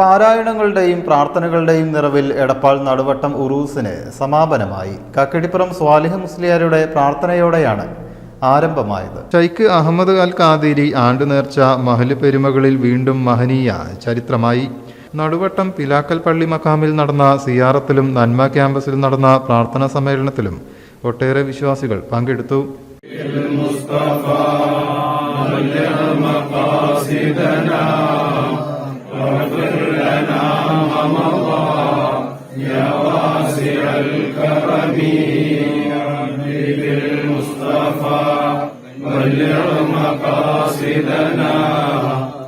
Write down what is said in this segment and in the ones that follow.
പാരായണങ്ങളുടെയും പ്രാർത്ഥനകളുടെയും നിറവിൽ എടപ്പാൾ നടുവട്ടം ഉറൂസിന് സമാപനമായി. കക്കടിപ്പുറം സ്വാലിഹ് മുസ്ലിയാരുടെ പ്രാർത്ഥനയോടെയാണ് ആരംഭമായത്. ഷൈഖ് അഹമ്മദ് അൽ ഖാദിരി ആണ്ടു നേർച്ച മഹൽ പെരുമകളിൽ വീണ്ടും മഹനീയ ചരിത്രമായി. നടുവട്ടം പിലാക്കൽ പള്ളി മക്കാമിൽ നടന്ന സിയാറത്തിലും നന്മ ക്യാമ്പസിൽ നടന്ന പ്രാർത്ഥനാ സമ്മേളനത്തിലും ഒട്ടേറെ വിശ്വാസികൾ പങ്കെടുത്തു. لنا مضى يا واسع الكرم عمري بالمصطفى بلغ مقاصدنا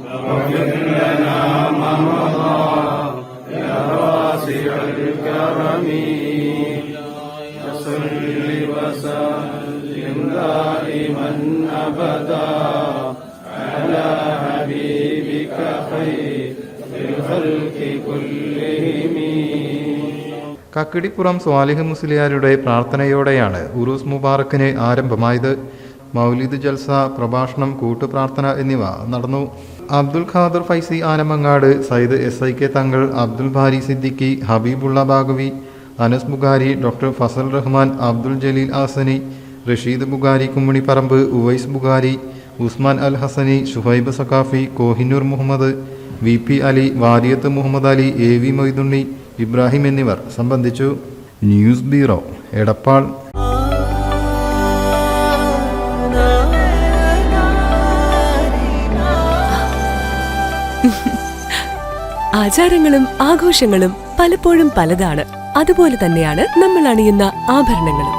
واغفر لنا ما مضى يا واسع الكرم فصل وسلم دائما ابدا على حبيبك خير കക്കിടിപ്പുറം സ്വാലിഹ് മുസ്ലിയാരുടെ പ്രാർത്ഥനയോടെയാണ് ഉറൂസ് മുബാറക്കിന് ആരംഭമായത്. മൗലിദ് ജൽസ പ്രഭാഷണം കൂട്ടുപ്രാർത്ഥന എന്നിവ നടന്നു. Abdul Khader Faizy Anamangad Sayyid S I K Thangal Abdul Bari Siddiqui Habibulla Baqavi Anas Bukhari doctor Fazal Rahman Abdul Jaleel Ahsani Rasheed Bukhari Kummanipparamba Uvais Bukhari Usman Al Hasani Shuhaib Saqafi Kohinoor Muhammad V P Ali Variyath Muhammad Ali A V Moythunni Ibrahim എന്നിവർ സംബന്ധിച്ചു. News bureau Edappal. ആചാരങ്ങളും ആഘോഷങ്ങളും പലപ്പോഴും പലതാണ്. അതുപോലെ തന്നെയാണ് നമ്മൾ അണിയുന്ന ആഭരണങ്ങളും.